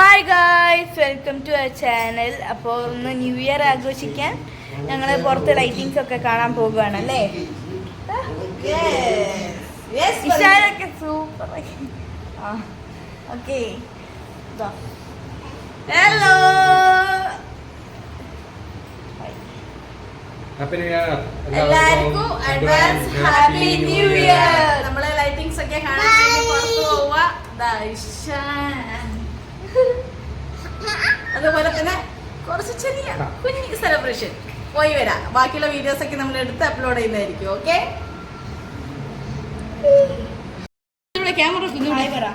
Hi guys welcome to our channel അപ്പോൾ ഒന്ന് new year ആഘോഷിക്കാൻ ഞങ്ങൾ പുറത്ത് ലൈറ്റിങ്സ് ഒക്കെ കാണാൻ പോകുകയാണ് അല്ലേ? ഇഷാനൊക്കെ സൂപ്പർ ആ okay. Hello happy new year എല്ലാവർക്കും അഡ്വാൻസ് ഹാപ്പി ന്യൂ ഇയർ നമ്മളെ ലൈറ്റിങ്സ് ഒക്കെ കാണാൻ പുറത്തു പോവുക. അതുപോലെ തന്നെ കുറച്ച് ചെറിയ കുഞ്ഞു സെലിബ്രേഷൻ പോയി വരാം. ബാക്കിയുള്ള വീഡിയോസ് ഒക്കെ നമ്മൾ എടുത്ത് അപ്ലോഡ് ചെയ്യുന്നതായിരിക്കും okay camera.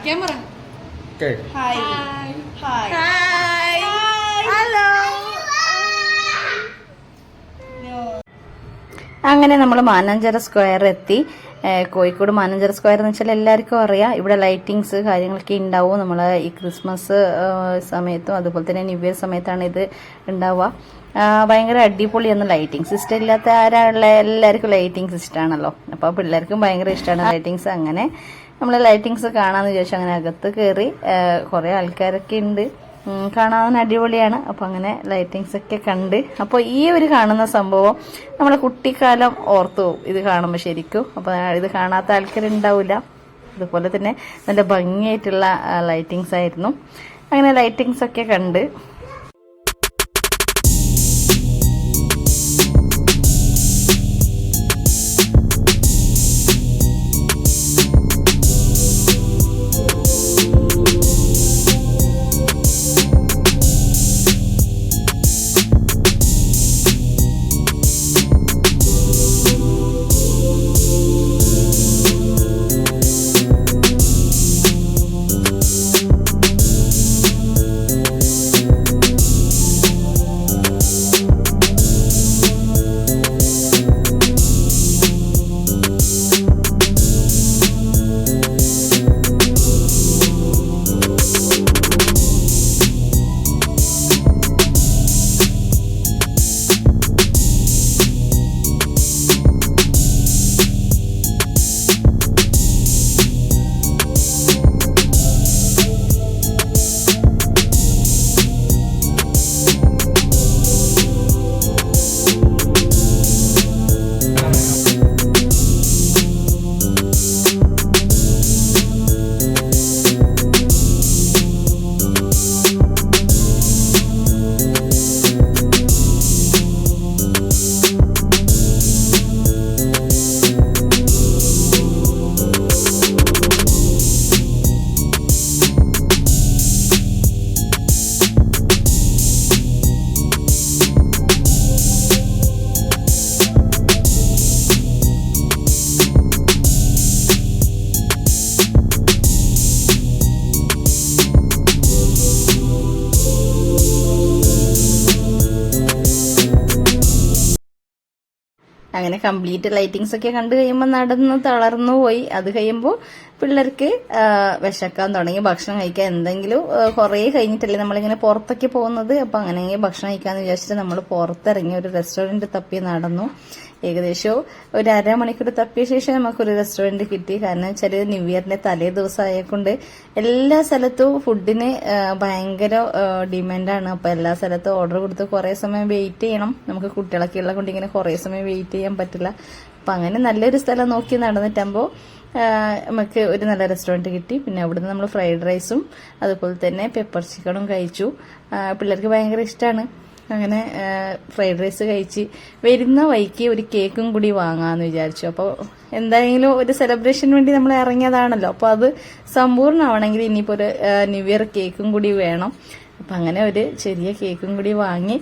Camera hi hi hi hello അങ്ങനെ നമ്മൾ മാനാഞ്ചര സ്ക്വയർ എത്തി. കോഴിക്കോട് മാനഞ്ചർ സ്ക്വയർ എന്ന് വെച്ചാൽ എല്ലാവർക്കും അറിയാം. ഇവിടെ ലൈറ്റിങ്സ് കാര്യങ്ങളൊക്കെ ഉണ്ടാവും. നമ്മൾ ഈ ക്രിസ്മസ് സമയത്തും അതുപോലെ തന്നെ ന്യൂ ഇയർ സമയത്താണ് ഇത് ഉണ്ടാവുക. ഭയങ്കര അടിപൊളിയാണ് ലൈറ്റിങ്സ് ഇഷ്ടം ഇല്ലാത്ത ആരാളുള്ള എല്ലാവർക്കും ലൈറ്റിങ്സ് ഇഷ്ടമാണല്ലോ അപ്പോൾ പിള്ളേർക്കും ഭയങ്കര ഇഷ്ടമാണ് ലൈറ്റിങ്സ് അങ്ങനെ. നമ്മൾ ലൈറ്റിങ്സ് കാണാമെന്ന് വിചാരിച്ചു അങ്ങനെ അകത്ത് കയറി കുറേ ആൾക്കാരൊക്കെ ഉണ്ട്. കാണാൻ അടിപൊളിയാണ്. അപ്പോൾ അങ്ങനെ ലൈറ്റിങ്സ് ഒക്കെ കണ്ട്. അപ്പോൾ ഈ ഒരു കാണുന്ന സംഭവം നമ്മുടെ കുട്ടിക്കാലം ഓർത്തു പോകും ഇത് കാണുമ്പോൾ ശരിക്കും. അപ്പോൾ ഇത് കാണാത്ത ആൾക്കാരുണ്ടാവില്ല അതുപോലെ തന്നെ നല്ല ഭംഗിയായിട്ടുള്ള ലൈറ്റിങ്സ് ആയിരുന്നു. അങ്ങനെ ലൈറ്റിങ്സ് ഒക്കെ കണ്ട് അങ്ങനെ കംപ്ലീറ്റ് ലൈറ്റിങ്സ് ഒക്കെ കണ്ടു കഴിയുമ്പോൾ നടന്ന് തളർന്നു പോയി. അത് കഴിയുമ്പോൾ പിള്ളേർക്ക് വിശക്കാൻ തുടങ്ങി. ഭക്ഷണം കഴിക്കാൻ എന്തെങ്കിലും കുറേ കഴിഞ്ഞിട്ടല്ലേ നമ്മളിങ്ങനെ പുറത്തൊക്കെ പോകുന്നത്? അപ്പോൾ അങ്ങനെ ഭക്ഷണം കഴിക്കാന്ന് വിചാരിച്ചിട്ട് നമ്മൾ പുറത്തിറങ്ങി ഒരു റെസ്റ്റോറന്റ് തപ്പി നടന്നു. ഏകദേശം ഒരു അരമണിക്കൂർ തപ്പിയ ശേഷം നമുക്കൊരു റെസ്റ്റോറന്റ് കിട്ടി. കാരണം വെച്ചാൽ ന്യൂ ഇയറിന്റെ തലേ ദിവസം ആയതുകൊണ്ട് എല്ലാ സ്ഥലത്തും ഫുഡിന് ഭയങ്കര ഡിമാൻഡാണ് അപ്പോൾ എല്ലാ സ്ഥലത്തും ഓർഡർ കൊടുത്ത് കുറേ സമയം വെയിറ്റ് ചെയ്യണം. നമുക്ക് കുട്ടികളൊക്കെ ഉള്ള കൊണ്ട് ഇങ്ങനെ കുറേ സമയം വെയിറ്റ് ചെയ്യാൻ പറ്റില്ല. അപ്പം അങ്ങനെ നല്ലൊരു സ്ഥലം നോക്കി നടന്നിട്ടാകുമ്പോൾ നമുക്ക് ഒരു നല്ല റെസ്റ്റോറന്റ് കിട്ടി. പിന്നെ അവിടുന്ന് നമ്മൾ ഫ്രൈഡ് റൈസും അതുപോലെ തന്നെ പെപ്പർ ചിക്കണും കഴിച്ചു. പിള്ളേർക്ക് ഭയങ്കര ഇഷ്ടമാണ് അങ്ങനെ ഫ്രൈഡ് റൈസ് കഴിച്ച് വരുന്ന വഴിക്ക് ഒരു കേക്കും കൂടി വാങ്ങാന്ന് വിചാരിച്ചു. അപ്പോൾ എന്തായാലും ഒരു സെലിബ്രേഷൻ വേണ്ടി നമ്മൾ ഇറങ്ങിയതാണല്ലോ. അപ്പോൾ അത് സമ്പൂർണമാണെങ്കിൽ ഇനിയിപ്പോൾ ഒരു ന്യൂ ഇയർ കേക്കും കൂടി വേണം. അപ്പം അങ്ങനെ ഒരു ചെറിയ കേക്കും കൂടി വാങ്ങി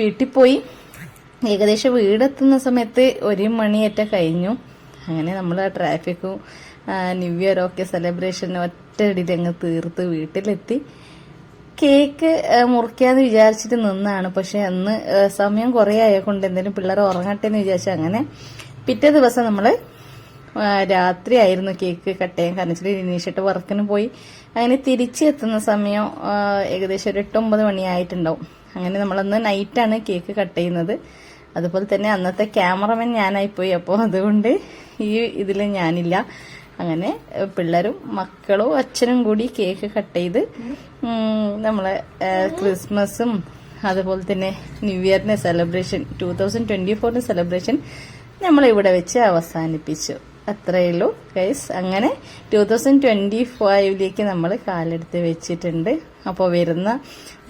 വീട്ടിൽ പോയി. ഏകദേശം വീടെത്തുന്ന സമയത്ത് ഒരു മണിയേറ്റ കഴിഞ്ഞു. അങ്ങനെ നമ്മൾ ട്രാഫിക്കും ന്യൂ ഇയർ ഒക്കെ സെലിബ്രേഷൻ ഒറ്റയടിയിൽ അങ്ങ് തീർത്ത് വീട്ടിലെത്തി. കേക്ക് മുറിക്കാന്ന് വിചാരിച്ചിട്ട് നിന്നാണ്. പക്ഷെ അന്ന് സമയം കുറേ ആയതുകൊണ്ട് എന്തെങ്കിലും പിള്ളേർ ഉറങ്ങട്ടെ എന്ന് വിചാരിച്ചു അങ്ങനെ പിറ്റേ ദിവസം നമ്മൾ രാത്രി ആയിരുന്നു കേക്ക് കട്ട് ചെയ്യാൻ കാരണം വെച്ചാൽ ഇനീഷിട്ട് വർക്കിന് പോയി. അങ്ങനെ തിരിച്ച് എത്തുന്ന സമയം ഏകദേശം ഒരു എട്ടൊമ്പത് മണിയായിട്ടുണ്ടാവും. അങ്ങനെ നമ്മളന്ന് നൈറ്റാണ് കേക്ക് കട്ട് ചെയ്യുന്നത്. അതുപോലെ തന്നെ അന്നത്തെ ക്യാമറമാൻ ഞാനായിപ്പോയി. അപ്പോൾ അതുകൊണ്ട് ഈ ഇതിൽ ഞാനില്ല. അങ്ങനെ പിള്ളേരും മക്കളും അച്ഛനും കൂടി കേക്ക് കട്ട് ചെയ്ത് നമ്മളെ ക്രിസ്മസും അതുപോലെ തന്നെ ന്യൂ ഇയറിന്റെ സെലിബ്രേഷൻ ടൂ തൗസൻഡ് ട്വന്റി ഫോറിന്റെ സെലിബ്രേഷൻ നമ്മളിവിടെ വെച്ച് അവസാനിപ്പിച്ചു. അത്രയേ ഉള്ളൂ. ഗൈസ് അങ്ങനെ ടൂ തൗസൻഡ് ട്വന്റി ഫൈവിലേക്ക് നമ്മൾ കാലെടുത്ത് വെച്ചിട്ടുണ്ട്. അപ്പോൾ വരുന്ന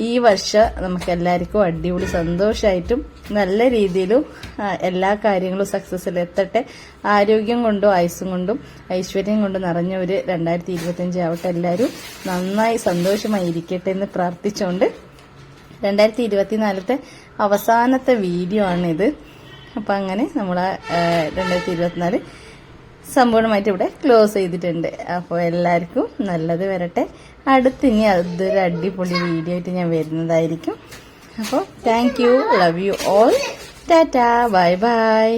ഈ വർഷം നമുക്കെല്ലാവർക്കും അടിപൊളി സന്തോഷമായിട്ടും നല്ല രീതിയിലും എല്ലാ കാര്യങ്ങളും സക്സസ്സിൽ എത്തട്ടെ. ആരോഗ്യം കൊണ്ടും ആയുസ്സും കൊണ്ടും ഐശ്വര്യം കൊണ്ടും നിറഞ്ഞ ഒരു രണ്ടായിരത്തി ഇരുപത്തിയഞ്ച് ആവട്ടെ എല്ലാവരും നന്നായി സന്തോഷമായി ഇരിക്കട്ടെ എന്ന് പ്രാർത്ഥിച്ചുകൊണ്ട് രണ്ടായിരത്തി ഇരുപത്തിനാലത്തെ അവസാനത്തെ വീഡിയോ ആണിത്. അപ്പം അങ്ങനെ നമ്മൾ രണ്ടായിരത്തി ഇരുപത്തിനാല് സമ്പൂർണമായിട്ട് ഇവിടെ ക്ലോസ് ചെയ്തിട്ടുണ്ട്. അപ്പോൾ എല്ലാവർക്കും നല്ലത് വരട്ടെ. അടുത്തിനി അതൊരു അടിപൊളി വീഡിയോ ആയിട്ട് ഞാൻ വരുന്നതായിരിക്കും. അപ്പോൾ thank you love you all tata bye bye